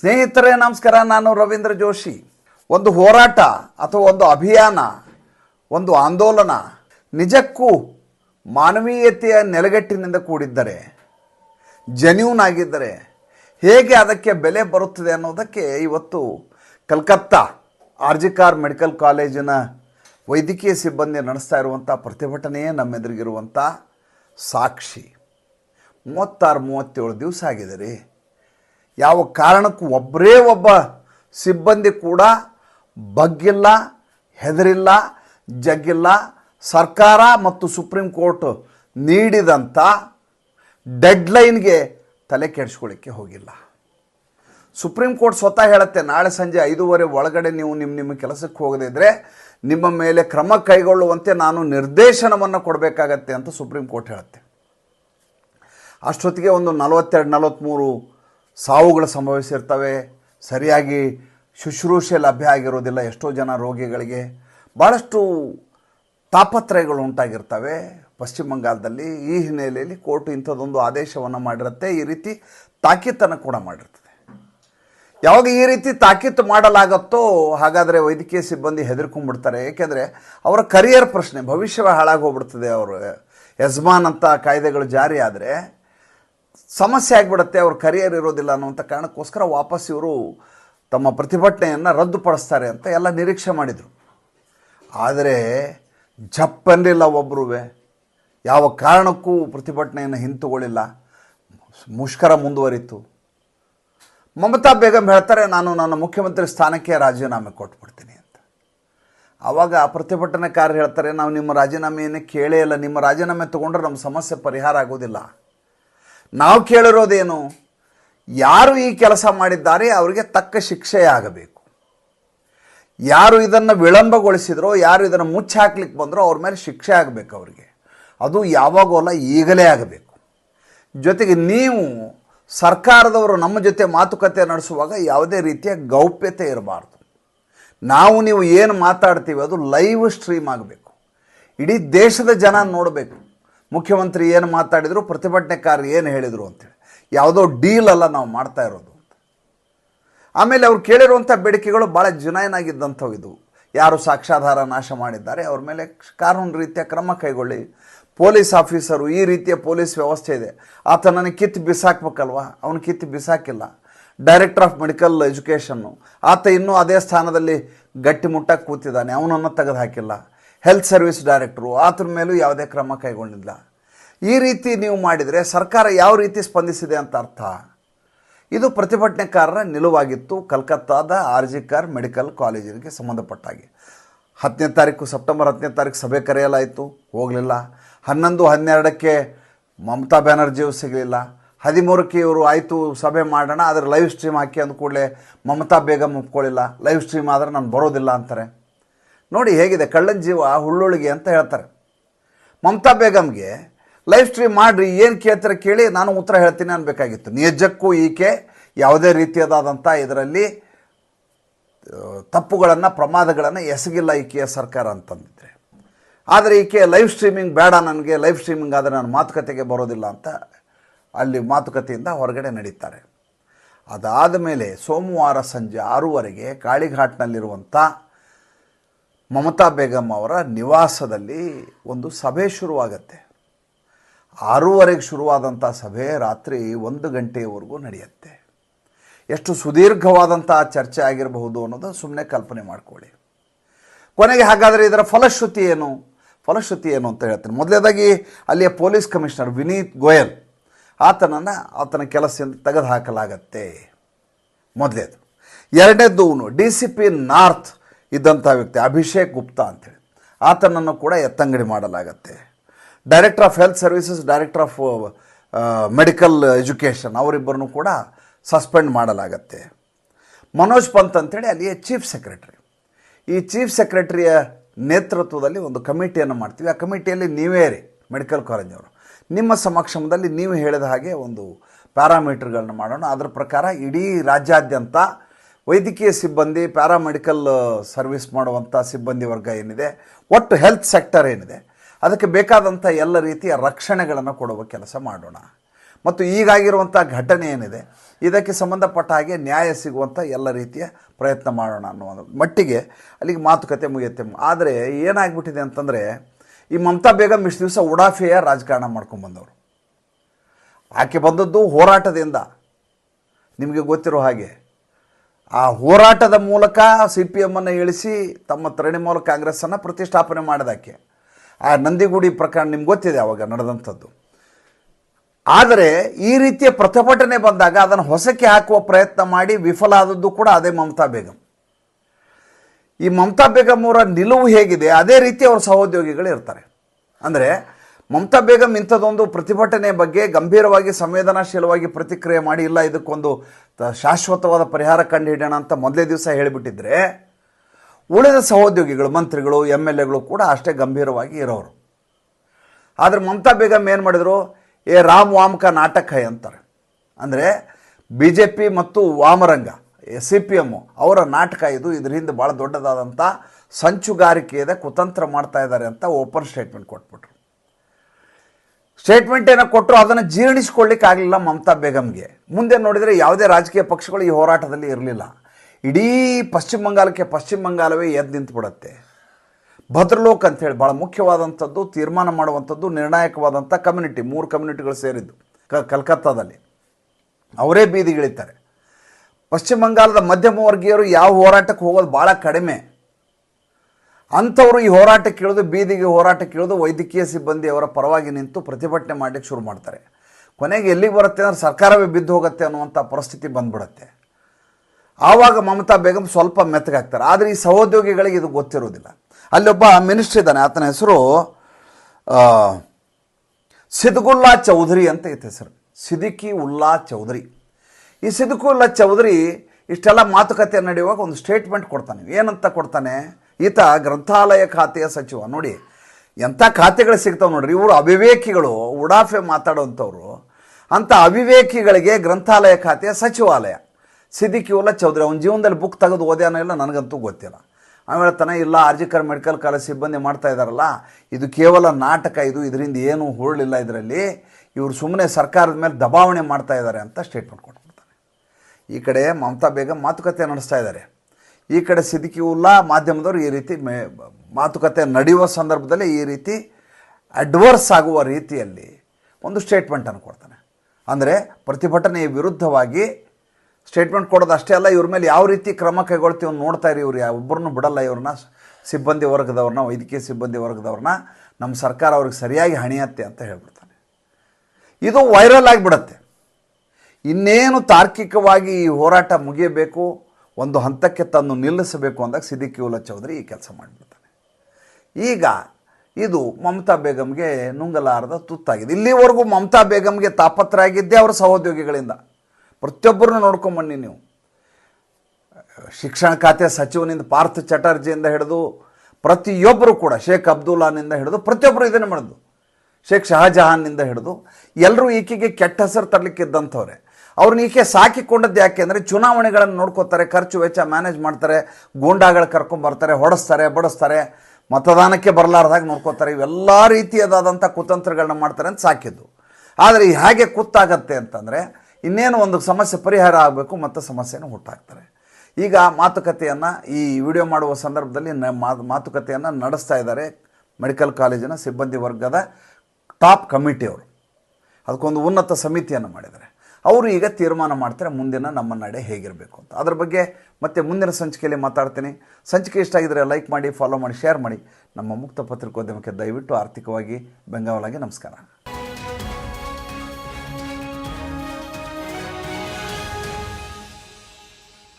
ಸ್ನೇಹಿತರೇ, ನಮಸ್ಕಾರ. ನಾನು ರವೀಂದ್ರ ಜೋಶಿ. ಒಂದು ಹೋರಾಟ ಅಥವಾ ಒಂದು ಅಭಿಯಾನ, ಒಂದು ಆಂದೋಲನ ನಿಜಕ್ಕೂ ಮಾನವೀಯತೆಯ ನೆಲೆಗಟ್ಟಿನಿಂದ ಕೂಡಿದ್ದರೆ ಜೆನ್ಯೂನ್ ಆಗಿದ್ದರೆ ಹೇಗೆ ಅದಕ್ಕೆ ಬೆಲೆ ಬರುತ್ತದೆ ಅನ್ನೋದಕ್ಕೆ ಇವತ್ತು ಕಲ್ಕತ್ತಾ ಆರ್ಜಿಕಾರ್ ಮೆಡಿಕಲ್ ಕಾಲೇಜಿನ ವೈದ್ಯಕೀಯ ಸಿಬ್ಬಂದಿ ನಡೆಸ್ತಾ ಇರುವಂಥ ಪ್ರತಿಭಟನೆಯೇ ನಮ್ಮೆದುರಿಗಿರುವಂಥ ಸಾಕ್ಷಿ. ಮೂವತ್ತಾರು, ಮೂವತ್ತೇಳು ದಿವಸ ಆಗಿದೆ ರೀ. ಯಾವ ಕಾರಣಕ್ಕೂ ಒಬ್ಬರೇ ಒಬ್ಬ ಸಿಬ್ಬಂದಿ ಕೂಡ ಬಗ್ಗಿಲ್ಲ, ಹೆದರಿಲ್ಲ, ಜಗ್ಗಿಲ್ಲ. ಸರ್ಕಾರ ಮತ್ತು ಸುಪ್ರೀಂ ಕೋರ್ಟ್ ನೀಡಿದಂಥ ಡೆಡ್ಲೈನ್ಗೆ ತಲೆ ಕೆಡಿಸ್ಕೊಳ್ಳಿಕ್ಕೆ ಹೋಗಿಲ್ಲ. ಸುಪ್ರೀಂ ಕೋರ್ಟ್ ಸ್ವತಃ ಹೇಳುತ್ತೆ, ನಾಳೆ ಸಂಜೆ ಐದೂವರೆ ಒಳಗಡೆ ನೀವು ನಿಮ್ಮ ನಿಮ್ಮ ಕೆಲಸಕ್ಕೆ ಹೋಗದಿದ್ದರೆ ನಿಮ್ಮ ಮೇಲೆ ಕ್ರಮ ಕೈಗೊಳ್ಳುವಂತೆ ನಾನು ನಿರ್ದೇಶನವನ್ನು ಕೊಡಬೇಕಾಗತ್ತೆ ಅಂತ ಸುಪ್ರೀಂ ಕೋರ್ಟ್ ಹೇಳುತ್ತೆ. ಅಷ್ಟೊತ್ತಿಗೆ ಒಂದು ನಲವತ್ತೆರಡು ನಲವತ್ತ್ಮೂರು ಸಾವುಗಳು ಸಂಭವಿಸಿರ್ತವೆ. ಸರಿಯಾಗಿ ಶುಶ್ರೂಷೆ ಲಭ್ಯ ಆಗಿರೋದಿಲ್ಲ ಎಷ್ಟೋ ಜನ ರೋಗಿಗಳಿಗೆ. ಭಾಳಷ್ಟು ತಾಪತ್ರಯಗಳು ಉಂಟಾಗಿರ್ತವೆ. ಪಶ್ಚಿಮ ಬಂಗಾಳದಲ್ಲಿ ಈ ಹಿನ್ನೆಲೆಯಲ್ಲಿ ಕೋರ್ಟ್ ಇಂಥದ್ದೊಂದು ಆದೇಶವನ್ನು ಮಾಡಿರುತ್ತೆ. ಈ ರೀತಿ ತಾಕೀತನ್ನು ಕೂಡ ಮಾಡಿರ್ತದೆ. ಯಾವಾಗ ಈ ರೀತಿ ತಾಕೀತು ಮಾಡಲಾಗತ್ತೋ ಹಾಗಾದರೆ ವೈದ್ಯಕೀಯ ಸಿಬ್ಬಂದಿ ಹೆದರ್ಕೊಂಡ್ಬಿಡ್ತಾರೆ. ಏಕೆಂದರೆ ಅವರ ಕರಿಯರ್ ಪ್ರಶ್ನೆ ಭವಿಷ್ಯವೇ ಹಾಳಾಗಿ ಹೋಗ್ಬಿಡ್ತದೆ ಅವರು. ಯಜಮಾನ್ ಅಂತ ಕಾಯ್ದೆಗಳು ಜಾರಿ ಆದರೆ ಸಮಸ್ಯೆ ಆಗಿಬಿಡುತ್ತೆ, ಅವ್ರ ಕರಿಯರ್ ಇರೋದಿಲ್ಲ ಅನ್ನುವಂಥ ಕಾರಣಕ್ಕೋಸ್ಕರ ವಾಪಸ್ ಇವರು ತಮ್ಮ ಪ್ರತಿಭಟನೆಯನ್ನು ರದ್ದುಪಡಿಸ್ತಾರೆ ಅಂತ ಎಲ್ಲ ನಿರೀಕ್ಷೆ ಮಾಡಿದರು. ಆದರೆ ಜಪ್ಪನ್ನಿಲ್ಲ ಒಬ್ಬರೂ ಯಾವ ಕಾರಣಕ್ಕೂ ಪ್ರತಿಭಟನೆಯನ್ನು ಹಿಂತುಗೊಳ್ಳಿಲ್ಲ ಮುಷ್ಕರ ಮುಂದುವರಿತು. ಮಮತಾ ಬೇಗಂ ಹೇಳ್ತಾರೆ, ನಾನು ನನ್ನ ಮುಖ್ಯಮಂತ್ರಿ ಸ್ಥಾನಕ್ಕೆ ರಾಜೀನಾಮೆ ಕೊಟ್ಬಿಡ್ತೀನಿ ಅಂತ. ಆವಾಗ ಪ್ರತಿಭಟನೆಕಾರರು ಹೇಳ್ತಾರೆ, ನಾವು ನಿಮ್ಮ ರಾಜೀನಾಮೆಯನ್ನೇ ಕೇಳೇ ಇಲ್ಲ. ನಿಮ್ಮ ರಾಜೀನಾಮೆ ತೊಗೊಂಡ್ರೆ ನಮ್ಮ ಸಮಸ್ಯೆ ಪರಿಹಾರ ಆಗೋದಿಲ್ಲ. ನಾವು ಕೇಳಿರೋದೇನು? ಯಾರು ಈ ಕೆಲಸ ಮಾಡಿದ್ದಾರೆ ಅವರಿಗೆ ತಕ್ಕ ಶಿಕ್ಷೆ ಆಗಬೇಕು ಯಾರು ಇದನ್ನು ವಿಳಂಬಗೊಳಿಸಿದ್ರೋ, ಯಾರು ಇದನ್ನು ಮುಚ್ಚಿ ಹಾಕ್ಲಿಕ್ಕೆ ಬಂದರೋ ಅವ್ರ ಮೇಲೆ ಶಿಕ್ಷೆ ಆಗಬೇಕು ಅವರಿಗೆ. ಅದು ಯಾವಾಗೋಲ್ಲ ಈಗಲೇ ಆಗಬೇಕು. ಜೊತೆಗೆ ನೀವು ಸರ್ಕಾರದವರು ನಮ್ಮ ಜೊತೆ ಮಾತುಕತೆ ನಡೆಸುವಾಗ ಯಾವುದೇ ರೀತಿಯ ಗೌಪ್ಯತೆ ಇರಬಾರ್ದು. ನಾವು ನೀವು ಏನು ಮಾತಾಡ್ತೀವಿ ಅದು ಲೈವ್ ಸ್ಟ್ರೀಮ್ ಆಗಬೇಕು. ಇಡೀ ದೇಶದ ಜನ ನೋಡಬೇಕು. ಮುಖ್ಯಮಂತ್ರಿ ಏನು ಮಾತಾಡಿದರು, ಪ್ರತಿಭಟನೆಕಾರರು ಏನು ಹೇಳಿದರು ಅಂತೇಳಿ. ಯಾವುದೋ ಡೀಲ್ ಅಲ್ಲ ನಾವು ಮಾಡ್ತಾ ಇರೋದು. ಆಮೇಲೆ ಅವ್ರು ಕೇಳಿರುವಂಥ ಬೇಡಿಕೆಗಳು ಭಾಳ ಜುನೈನ್ ಆಗಿದ್ದಂಥವು ಇದು. ಯಾರು ಸಾಕ್ಷಾಧಾರ ನಾಶ ಮಾಡಿದ್ದಾರೆ, ಅವ್ರ ಮೇಲೆ ಕಾನೂನು ರೀತಿಯ ಕ್ರಮ ಕೈಗೊಳ್ಳಿ. ಪೊಲೀಸ್ ಆಫೀಸರು ಈ ರೀತಿಯ ಪೊಲೀಸ್ ವ್ಯವಸ್ಥೆ ಇದೆ. ಆತ ನನಗೆ ಕಿತ್ತು ಬಿಸಾಕ್ಬೇಕಲ್ವ? ಅವನು ಕಿತ್ತು ಬಿಸಾಕಿಲ್ಲ. ಡೈರೆಕ್ಟರ್ ಆಫ್ ಮೆಡಿಕಲ್ ಎಜುಕೇಷನ್ನು ಆತ ಇನ್ನೂ ಅದೇ ಸ್ಥಾನದಲ್ಲಿ ಗಟ್ಟಿಮುಟ್ಟಾಗಿ ಕೂತಿದ್ದಾನೆ. ಅವನನ್ನು ತೆಗೆದು ಹಾಕಿಲ್ಲ ಹೆಲ್ತ್ ಸರ್ವಿಸ್ ಡೈರೆಕ್ಟ್ರು ಆತನ ಮೇಲೂ ಯಾವುದೇ ಕ್ರಮ ಕೈಗೊಂಡಿಲ್ಲ. ಈ ರೀತಿ ನೀವು ಮಾಡಿದರೆ ಸರ್ಕಾರ ಯಾವ ರೀತಿ ಸ್ಪಂದಿಸಿದೆ ಅಂತ ಅರ್ಥ? ಇದು ಪ್ರತಿಭಟನೆಕಾರರ ನಿಲುವಾಗಿತ್ತು. ಕಲ್ಕತ್ತಾದ ಆರ್ ಜಿ ಆರ್ಜಿಕಾರ್ ಮೆಡಿಕಲ್ ಕಾಲೇಜಿಗೆ ಸಂಬಂಧಪಟ್ಟಾಗಿ. ಹತ್ತನೇ ತಾರೀಕು, ಸೆಪ್ಟೆಂಬರ್ ಹತ್ತನೇ ತಾರೀಕು ಸಭೆ ಕರೆಯಲಾಯಿತು. ಹೋಗಲಿಲ್ಲ. ಹನ್ನೊಂದು, ಹನ್ನೆರಡಕ್ಕೆ ಮಮತಾ ಬ್ಯಾನರ್ಜಿಯು ಸಿಗಲಿಲ್ಲ. ಹದಿಮೂರಕ್ಕೆ ಇವರು ಆಯಿತು ಸಭೆ ಮಾಡೋಣ, ಆದರೆ ಲೈವ್ ಸ್ಟ್ರೀಮ್ ಹಾಕಿ ಅಂದ ಕೂಡಲೇ ಮಮತಾ ಬೇಗ ಒಪ್ಕೊಳ್ಳಿಲ್ಲ. ಲೈವ್ ಸ್ಟ್ರೀಮ್ ಆದರೆ ನಾನು ಬರೋದಿಲ್ಲ ಅಂತಾರೆ. ನೋಡಿ ಹೇಗಿದೆ ಕಳ್ಳನ ಜೀವ ಹುಳ್ಳುಳಿಗೆ ಅಂತ ಹೇಳ್ತಾರೆ. ಮಮತಾ ಬೇಗಮ್ಗೆ ಲೈವ್ ಸ್ಟ್ರೀಮ್ ಮಾಡಿರಿ, ಏನು ಕೇಳ್ತಾರೆ ಕೇಳಿ ನಾನು ಉತ್ತರ ಹೇಳ್ತೀನಿ ಅನ್ಬೇಕಾಗಿತ್ತು. ನಿಜಕ್ಕೂ ಈಕೆ ಯಾವುದೇ ರೀತಿಯದಾದಂಥ ಇದರಲ್ಲಿ ತಪ್ಪುಗಳನ್ನು, ಪ್ರಮಾದಗಳನ್ನು ಎಸಗಿಲ್ಲ ಈಕೆಯ ಸರ್ಕಾರ ಅಂತಂದಿದ್ರೆ. ಆದರೆ ಈಕೆ ಲೈವ್ ಸ್ಟ್ರೀಮಿಂಗ್ ಬೇಡ ನನಗೆ ಲೈವ್ ಸ್ಟ್ರೀಮಿಂಗ್ ಆದರೆ ನಾನು ಮಾತುಕತೆಗೆ ಬರೋದಿಲ್ಲ ಅಂತ ಅಲ್ಲಿ ಮಾತುಕತೆಯಿಂದ ಹೊರಗಡೆ ನಡೀತಾರೆ. ಅದಾದ ಮೇಲೆ ಸೋಮವಾರ ಸಂಜೆ ಆರೂವರೆಗೆ ಕಾಳಿಘಾಟ್ನಲ್ಲಿರುವಂಥ ಮಮತಾ ಬೇಗಂ ಅವರ ನಿವಾಸದಲ್ಲಿ ಒಂದು ಸಭೆ ಶುರುವಾಗತ್ತೆ. ಆರೂವರೆಗೆ ಶುರುವಾದಂಥ ಸಭೆ ರಾತ್ರಿ ಒಂದು ಗಂಟೆಯವರೆಗೂ ನಡೆಯುತ್ತೆ. ಎಷ್ಟು ಸುದೀರ್ಘವಾದಂಥ ಚರ್ಚೆ ಆಗಿರಬಹುದು ಅನ್ನೋದು ಸುಮ್ಮನೆ ಕಲ್ಪನೆ ಮಾಡಿಕೊಳ್ಳಿ. ಕೊನೆಗೆ ಹಾಗಾದರೆ ಇದರ ಫಲಶ್ರುತಿ ಏನು? ಫಲಶ್ರುತಿ ಏನು ಅಂತ ಹೇಳ್ತೀನಿ. ಮೊದಲನೇದಾಗಿ ಅಲ್ಲಿಯ ಪೊಲೀಸ್ ಕಮಿಷನರ್ ವಿನೀತ್ ಗೋಯಲ್, ಆತನನ್ನು ಆತನ ಕೆಲಸದಿಂದ ತೆಗೆದುಹಾಕಲಾಗತ್ತೆ. ಮೊದಲೇದು. ಎರಡನೇದು ಡಿ ಸಿ ಪಿ ನಾರ್ತ್ ಇದ್ದಂಥ ವ್ಯಕ್ತಿ ಅಭಿಷೇಕ್ ಗುಪ್ತಾ ಅಂತೇಳಿ ಆತನನ್ನು ಕೂಡ ಎತ್ತಂಗಡಿ ಮಾಡಲಾಗತ್ತೆ. Director of health services director of medical education ಅವರಿಬ್ಬರನ್ನು ಕೂಡ ಸಸ್ಪೆಂಡ್ ಮಾಡಲಾಗತ್ತೆ. ಮನೋಜ್ ಪಂತ್ ಅಂತೇಳಿ ಅಲ್ಲಿಯ ಚೀಫ್ ಸೆಕ್ರೆಟರಿ ಈ ಚೀಫ್ ಸೆಕ್ರೆಟರಿಯ ನೇತೃತ್ವದಲ್ಲಿ ಒಂದು ಕಮಿಟಿಯನ್ನು ಮಾಡ್ತೀವಿ. ಆ ಕಮಿಟಿಯಲ್ಲಿ ನೀವೇ ರೀ ಮೆಡಿಕಲ್ ಕಾಲೇಜವರು ನಿಮ್ಮ ಸಮಕ್ಷಮದಲ್ಲಿ ನೀವು ಹೇಳಿದ ಹಾಗೆ ಒಂದು ಪ್ಯಾರಾಮೀಟರ್ಗಳನ್ನ ಮಾಡೋಣ. ಅದರ ಪ್ರಕಾರ ಇಡೀ ರಾಜ್ಯಾದ್ಯಂತ ವೈದ್ಯಕೀಯ ಸಿಬ್ಬಂದಿ ಪ್ಯಾರಾಮೆಡಿಕಲ್ ಸರ್ವಿಸ್ ಮಾಡುವಂಥ ಸಿಬ್ಬಂದಿ ವರ್ಗ ಏನಿದೆ, ಒಟ್ಟು ಹೆಲ್ತ್ ಸೆಕ್ಟರ್ ಏನಿದೆ, ಅದಕ್ಕೆ ಬೇಕಾದಂಥ ಎಲ್ಲ ರೀತಿಯ ರಕ್ಷಣೆಗಳನ್ನು ಕೊಡುವ ಕೆಲಸ ಮಾಡೋಣ. ಮತ್ತು ಈಗಾಗಿರುವಂಥ ಘಟನೆ ಏನಿದೆ, ಇದಕ್ಕೆ ಸಂಬಂಧಪಟ್ಟ ಹಾಗೆ ನ್ಯಾಯ ಸಿಗುವಂಥ ಎಲ್ಲ ರೀತಿಯ ಪ್ರಯತ್ನ ಮಾಡೋಣ ಅನ್ನೋ ಮಟ್ಟಿಗೆ ಅಲ್ಲಿಗೆ ಮಾತುಕತೆ ಮುಗಿಯುತ್ತೆ. ಆದರೆ ಏನಾಗ್ಬಿಟ್ಟಿದೆ ಅಂತಂದರೆ, ಈ ಮಮತಾ ಬೇಗಂ ಇಷ್ಟು ದಿವಸ ಉಡಾಫೆಯ ರಾಜಕಾರಣ ಮಾಡ್ಕೊಂಡ್ಬಂದವರು ಆಕೆ ಬಂದದ್ದು ಹೋರಾಟದಿಂದ. ನಿಮಗೆ ಗೊತ್ತಿರೋ ಹಾಗೆ. ಆ ಹೋರಾಟದ ಮೂಲಕ ಸಿ ಪಿ ಎಮ್ಮನ್ನು ಇಳಿಸಿ ತಮ್ಮ ತೃಣಮೂಲ ಕಾಂಗ್ರೆಸ್ಸನ್ನು ಪ್ರತಿಷ್ಠಾಪನೆ ಮಾಡಿದಾಕೆ ಆ ನಂದಿಗುಡಿ ಪ್ರಕರಣ ನಿಮ್ಗೆ ಗೊತ್ತಿದೆ ಅವಾಗ ನಡೆದಂಥದ್ದು. ಆದರೆ ಈ ರೀತಿಯ ಪ್ರತಿಭಟನೆ ಬಂದಾಗ ಅದನ್ನು ಹೊಸಕ್ಕೆ ಹಾಕುವ ಪ್ರಯತ್ನ ಮಾಡಿ ವಿಫಲ ಆದದ್ದು ಕೂಡ ಅದೇ ಮಮತಾ ಬೇಗಂ. ಈ ಮಮತಾ ಬೇಗಂ ಅವರ ನಿಲುವು ಹೇಗಿದೆ, ಅದೇ ರೀತಿ ಅವರ ಸಹೋದ್ಯೋಗಿಗಳು ಇರ್ತಾರೆ. ಅಂದರೆ ಮಮತಾ ಬೇಗಂ ಇಂಥದ್ದೊಂದು ಪ್ರತಿಭಟನೆ ಬಗ್ಗೆ ಗಂಭೀರವಾಗಿ, ಸಂವೇದನಾಶೀಲವಾಗಿ ಪ್ರತಿಕ್ರಿಯೆ ಮಾಡಿ, ಇಲ್ಲ ಇದಕ್ಕೊಂದು ಶಾಶ್ವತವಾದ ಪರಿಹಾರ ಕಂಡುಹಿಡಿಯೋಣ ಅಂತ ಮೊದಲೇ ದಿವಸ ಹೇಳಿಬಿಟ್ಟಿದ್ರೆ, ಉಳಿದ ಸಹೋದ್ಯೋಗಿಗಳು, ಮಂತ್ರಿಗಳು ಎಂ ಎಲ್ ಎಗಳು ಕೂಡ ಅಷ್ಟೇ ಗಂಭೀರವಾಗಿ ಇರೋರು. ಆದರೆ ಮಮತಾ ಬೇಗಂ ಏನು ಮಾಡಿದರು? ಏ, ರಾಮ್ ವಾಮಕ ನಾಟಕ ಅಂತಾರೆ. ಅಂದರೆ ಬಿ ಜೆ ಪಿ ಮತ್ತು ವಾಮರಂಗ ಸಿ ಪಿ ಎಮ್ಮು ಅವರ ನಾಟಕ ಇದು ಇದರಿಂದ ಭಾಳ ದೊಡ್ಡದಾದಂಥ ಸಂಚುಗಾರಿಕೆ ಇದೆ ಕುತಂತ್ರ ಮಾಡ್ತಾ ಇದ್ದಾರೆ ಅಂತ ಓಪನ್ ಸ್ಟೇಟ್ಮೆಂಟ್ ಕೊಟ್ಬಿಟ್ರು. ಸ್ಟೇಟ್ಮೆಂಟ್ ಏನೋ ಕೊಟ್ಟರು ಅದನ್ನು ಜೀರ್ಣಿಸ್ಕೊಳ್ಳಿಕ್ಕೆ ಆಗಲಿಲ್ಲ ಮಮತಾ ಬೇಗಂಗೆ ಮುಂದೆ ನೋಡಿದರೆ ಯಾವುದೇ ರಾಜಕೀಯ ಪಕ್ಷಗಳು ಈ ಹೋರಾಟದಲ್ಲಿ ಇರಲಿಲ್ಲ. ಇಡೀ ಪಶ್ಚಿಮ ಬಂಗಾಲಕ್ಕೆ ಪಶ್ಚಿಮ ಬಂಗಾಲವೇ ಎದ್ದು ನಿಂತುಬಿಡುತ್ತೆ. ಭದ್ರಲೋಕ್ ಅಂಥೇಳಿ ಭಾಳ ಮುಖ್ಯವಾದಂಥದ್ದು, ತೀರ್ಮಾನ ಮಾಡುವಂಥದ್ದು, ನಿರ್ಣಾಯಕವಾದಂಥ ಕಮ್ಯುನಿಟಿ ಮೂರು ಕಮ್ಯುನಿಟಿಗಳು ಸೇರಿದ್ದು ಕ, ಕಲ್ಕತ್ತಾದಲ್ಲಿ. ಅವರೇ ಬೀದಿಗಿಳಿತಾರೆ. ಪಶ್ಚಿಮ ಬಂಗಾಲದ ಮಧ್ಯಮ ವರ್ಗೀಯರು ಯಾವ ಹೋರಾಟಕ್ಕೆ ಹೋಗೋದು ಭಾಳ ಕಡಿಮೆ. ಅಂಥವರು ಈ ಹೋರಾಟಕ್ಕೆ ಇಳಿದು ಬೀದಿಗೆ ಹೋರಾಟಕ್ಕೆ ಇಳಿದು ವೈದ್ಯಕೀಯ ಸಿಬ್ಬಂದಿ ಅವರ ಪರವಾಗಿ ನಿಂತು ಪ್ರತಿಭಟನೆ ಮಾಡಲಿಕ್ಕೆ ಶುರು ಮಾಡ್ತಾರೆ. ಕೊನೆಗೆ ಎಲ್ಲಿಗೆ ಬರುತ್ತೆ ಅಂದರೆ ಸರ್ಕಾರವೇ ಬಿದ್ದು ಹೋಗುತ್ತೆ ಅನ್ನುವಂಥ ಪರಿಸ್ಥಿತಿ ಬಂದ್ಬಿಡುತ್ತೆ. ಆವಾಗ ಮಮತಾ ಬೇಗಂ ಸ್ವಲ್ಪ ಮೆತ್ತಗಾಗ್ತಾರೆ. ಆದರೆ ಈ ಸಹೋದ್ಯೋಗಿಗಳಿಗೆ ಇದು ಗೊತ್ತಿರೋದಿಲ್ಲ. ಅಲ್ಲೊಬ್ಬ ಮಿನಿಸ್ಟರ್ ಇದ್ದಾನೆ, ಆತನ ಹೆಸರು ಸಿದ್ಗುಲ್ಲಾ ಚೌಧರಿ ಅಂತ ಇತ್ತು ಹೆಸರು. ಸಿದಿಕಿ ಉಲ್ಲಾ ಚೌಧರಿ. ಈ ಸಿದ್ಕುಲ್ಲಾ ಚೌಧರಿ ಇಷ್ಟೆಲ್ಲ ಮಾತುಕತೆ ನಡೆಯುವಾಗ ಒಂದು ಸ್ಟೇಟ್ಮೆಂಟ್ ಕೊಡ್ತಾನೆ. ಏನಂತ ಕೊಡ್ತಾನೆ? ಈತ ಗ್ರಂಥಾಲಯ ಖಾತೆಯ ಸಚಿವ. ನೋಡಿ ಎಂಥ ಖಾತೆಗಳು ಸಿಗ್ತಾವೆ ನೋಡ್ರಿ. ಇವರು ಅವಿವೇಕಿಗಳು, ಉಡಾಫೆ ಮಾತಾಡುವಂಥವ್ರು ಅಂಥ ಅವಿವೇಕಿಗಳಿಗೆ ಗ್ರಂಥಾಲಯ ಖಾತೆಯ ಸಚಿವಾಲಯ. ಸಿದ್ದಿಕಿ ಉಲ್ಲ ಚೌಧರಿ, ಅವನ ಜೀವನದಲ್ಲಿ ಬುಕ್ ತೆಗೆದು ಓದ್ಯಾನೋ ಇಲ್ಲ, ನನಗಂತೂ ಗೊತ್ತಿಲ್ಲ. ಆಮೇಲೆ ಹೇಳ್ತಾನೆ, ಇಲ್ಲ ಆರ್ಜಿಕರ್ ಮೆಡಿಕಲ್ ಕಾಲೇಜ್ ಸಿಬ್ಬಂದಿ ಮಾಡ್ತಾ ಇದ್ದಾರಲ್ಲ ಇದು ಕೇವಲ ನಾಟಕ, ಇದು ಇದರಿಂದ ಏನೂ ಹುರುಳಿಲ್ಲ ಇದರಲ್ಲಿ. ಇವರು ಸುಮ್ಮನೆ ಸರ್ಕಾರದ ಮೇಲೆ ದಬಾವಣೆ ಮಾಡ್ತಾ ಇದ್ದಾರೆ ಅಂತ ಸ್ಟೇಟ್ಮೆಂಟ್ ಕೊಟ್ಬಿಡ್ತಾನೆ. ಈ ಕಡೆ ಮಮತಾ ಬೇಗಂ ಮಾತುಕತೆ ನಡೆಸ್ತಾ ಇದ್ದಾರೆ ಈ ಕಡೆ ಸಿದ್ದಿಕಿ ಉಲ್ಲಾ ಮಾಧ್ಯಮದವರು ಈ ರೀತಿ ಮೇ, ಮಾತುಕತೆ ನಡೆಯುವ ಸಂದರ್ಭದಲ್ಲಿ ಈ ರೀತಿ ಅಡ್ವರ್ಸ್ ಆಗುವ ರೀತಿಯಲ್ಲಿ ಒಂದು ಸ್ಟೇಟ್ಮೆಂಟನ್ನು ಕೊಡ್ತಾನೆ. ಅಂದರೆ ಪ್ರತಿಭಟನೆಯ ವಿರುದ್ಧವಾಗಿ ಸ್ಟೇಟ್ಮೆಂಟ್ ಕೊಡೋದು ಅಷ್ಟೇ ಅಲ್ಲ, ಇವ್ರ ಮೇಲೆ ಯಾವ ರೀತಿ ಕ್ರಮ ಕೈಗೊಳ್ತೀವಿ ನೋಡ್ತಾ ಇರಿ ಇವ್ರು. ಒಬ್ಬರನ್ನು ಬಿಡಲ್ಲ ಇವ್ರನ್ನ. ಸಿಬ್ಬಂದಿ ವರ್ಗದವ್ರನ್ನ, ವೈದ್ಯಕೀಯ ಸಿಬ್ಬಂದಿ ವರ್ಗದವ್ರನ್ನ. ನಮ್ಮ ಸರ್ಕಾರ ಅವ್ರಿಗೆ ಸರಿಯಾಗಿ ಹಣಿಯತ್ತೆ ಅಂತ ಹೇಳ್ಬಿಡ್ತಾನೆ. ಇದು ವೈರಲ್ ಆಗಿಬಿಡತ್ತೆ. ಇನ್ನೇನು ತಾರ್ಕಿಕವಾಗಿ ಈ ಹೋರಾಟ ಮುಗಿಯಬೇಕು? ಒಂದು ಹಂತಕ್ಕೆ ತಂದು ನಿಲ್ಲಿಸಬೇಕು ಅಂದಾಗ ಸಿದ್ದಿಕಿ ಉಲ್ಲಾ ಚೌಧರಿ ಈ ಕೆಲಸ ಮಾಡಿಬಿಡ್ತಾನೆ. ಈಗ ಇದು ಮಮತಾ ಬೇಗಂಗೆ ನುಂಗಲಾರದ ತುತ್ತಾಗಿದೆ. ಇಲ್ಲಿವರೆಗೂ ಮಮತಾ ಬೇಗಂಗೆ ತಾಪತ್ರ ಆಗಿದ್ದೇ ಅವರ ಸಹೋದ್ಯೋಗಿಗಳಿಂದ. ಪ್ರತಿಯೊಬ್ಬರನ್ನು ನೋಡ್ಕೊಂಬನ್ನಿ ನೀವು. ಶಿಕ್ಷಣ ಖಾತೆ ಸಚಿವನಿಂದ ಪಾರ್ಥ ಚಟರ್ಜಿಯಿಂದ ಹಿಡಿದು ಪ್ರತಿಯೊಬ್ಬರು ಕೂಡ, ಶೇಖ್ ಅಬ್ದುಲ್ಲಾನಿಂದ ಹಿಡಿದು ಪ್ರತಿಯೊಬ್ಬರು ಇದನ್ನು ಮಾಡಿದ್ದು. ಶೇಖ್ ಶಹಜಹಾನ್ನಿಂದ ಹಿಡಿದು ಎಲ್ಲರೂ ಈಕೆಗೆ ಕೆಟ್ಟ ಹೆಸರು ತರಲಿಕ್ಕೆ ಇದ್ದಂಥವ್ರೆ ಅವ್ರನ್ನ ಈಕೆ ಸಾಕಿಕೊಂಡದ್ದು ಯಾಕೆ ಅಂದರೆ ಚುನಾವಣೆಗಳನ್ನು ನೋಡ್ಕೋತಾರೆ, ಖರ್ಚು ವೆಚ್ಚ ಮ್ಯಾನೇಜ್ ಮಾಡ್ತಾರೆ, ಗೂಂಡಾಗಳು ಕರ್ಕೊಂಬರ್ತಾರೆ ಹೊಡೆಸ್ತಾರೆ, ಬಡಿಸ್ತಾರೆ, ಮತದಾನಕ್ಕೆ ಬರಲಾರ್ದಾಗ ನೋಡ್ಕೋತಾರೆ, ಇವೆಲ್ಲ ರೀತಿಯದಾದಂಥ ಕುತಂತ್ರಗಳನ್ನ ಮಾಡ್ತಾರೆ ಅಂತ ಸಾಕಿದ್ದು. ಆದರೆ ಈ ಹೇಗೆ ಕುತ್ತಾಗತ್ತೆ ಅಂತಂದರೆ ಇನ್ನೇನು ಒಂದು ಸಮಸ್ಯೆ ಪರಿಹಾರ ಆಗಬೇಕು, ಮತ್ತು ಸಮಸ್ಯೆನ ಹುಟ್ಟಾಕ್ತಾರೆ ಈಗ ಮಾತುಕತೆಯನ್ನು, ಈ ವಿಡಿಯೋ ಮಾಡುವ ಸಂದರ್ಭದಲ್ಲಿ ಮಾತುಕತೆಯನ್ನು ನಡೆಸ್ತಾ ಇದ್ದಾರೆ ಮೆಡಿಕಲ್ ಕಾಲೇಜಿನ ಸಿಬ್ಬಂದಿ ವರ್ಗದ ಟಾಪ್ ಕಮಿಟಿಯವರು. ಅದಕ್ಕೊಂದು ಉನ್ನತ ಸಮಿತಿಯನ್ನು ಮಾಡಿದ್ದಾರೆ. ಅವರು ಈಗ ತೀರ್ಮಾನ ಮಾಡ್ತಾರೆ ಮುಂದಿನ ನಮ್ಮ ನಡೆ ಹೇಗಿರಬೇಕು ಅಂತ. ಅದ್ರ ಬಗ್ಗೆ ಮತ್ತೆ ಮುಂದಿನ ಸಂಚಿಕೆಯಲ್ಲಿ ಮಾತಾಡ್ತೀನಿ. ಸಂಚಿಕೆ ಇಷ್ಟ ಆಗಿದ್ರೆ ಲೈಕ್ ಮಾಡಿ ಫಾಲೋ ಮಾಡಿ ಶೇರ್ ಮಾಡಿ. ನಮ್ಮ ಮುಕ್ತ ಪತ್ರಿಕೋದ್ಯಮಕ್ಕೆ ದಯವಿಟ್ಟು ಆರ್ಥಿಕವಾಗಿ ಬೆಂಗಾವಲಾಗಿ ನಮಸ್ಕಾರ.